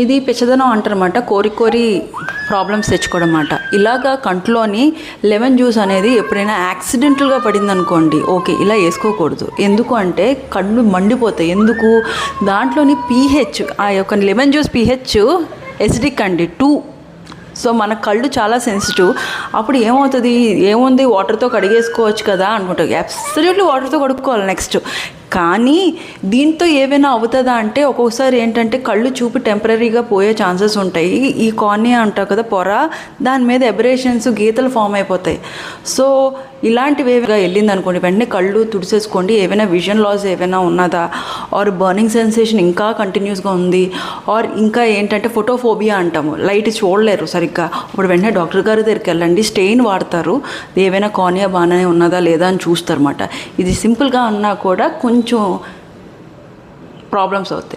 ఇది పిచ్చదనం అంటారన్నమాట. కోరి కోరి ప్రాబ్లమ్స్ తెచ్చుకోవడం అన్నమాట ఇలాగా కంట్లోని లెమన్ జ్యూస్ అనేది ఎప్పుడైనా యాక్సిడెంటల్గా పడింది అనుకోండి ఓకే ఇలా వేసుకోకూడదు. ఎందుకు అంటే కళ్ళు మండిపోతాయి. ఎందుకు? దాంట్లోని పీహెచ్ ఆ యొక్క లెమన్ జ్యూస్ పీహెచ్ ఎసిడిక్ అండి టూ సో మన కళ్ళు చాలా సెన్సిటివ్ అప్పుడు ఏమవుతుంది? ఏముంది? వాటర్తో కడిగేసుకోవచ్చు కదా అనుకుంటాం. అబ్సల్యూట్లీ వాటర్తో కడుక్కోవాలి నెక్స్ట్ కానీ దీంతో ఏమైనా అవుతుందా అంటే ఒక్కొక్కసారి ఏంటంటే కళ్ళు చూపు టెంపరీగా పోయే ఛాన్సెస్ ఉంటాయి. ఈ కార్నియా అంటారు కదా పొర దాని మీద ఎబరేషన్స్ గీతలు ఫామ్ అయిపోతాయి. సో ఇలాంటివి ఏవిగా వెళ్ళింది అనుకోండి వెంటనే కళ్ళు తుడిసేసుకోండి. ఏవైనా విజన్ లాస్ ఏమైనా ఉన్నదా? ఆర్ బర్నింగ్ సెన్సేషన్ ఇంకా కంటిన్యూస్గా ఉంది. ఆర్ ఇంకా ఏంటంటే ఫోటోఫోబియా అంటాము. లైట్ చూడలేరు సరిగ్గా. ఇప్పుడు వెంటనే డాక్టర్ గారి దగ్గరికి వెళ్ళండి. స్టెయిన్ వాడతారు. ఏవైనా కానియా బాగానే ఉన్నదా లేదా అని చూస్తారన్నమాట. ఇది సింపుల్గా ఉన్నా కూడా కొంచెం ప్రాబ్లమ్స్ అవుతాయి.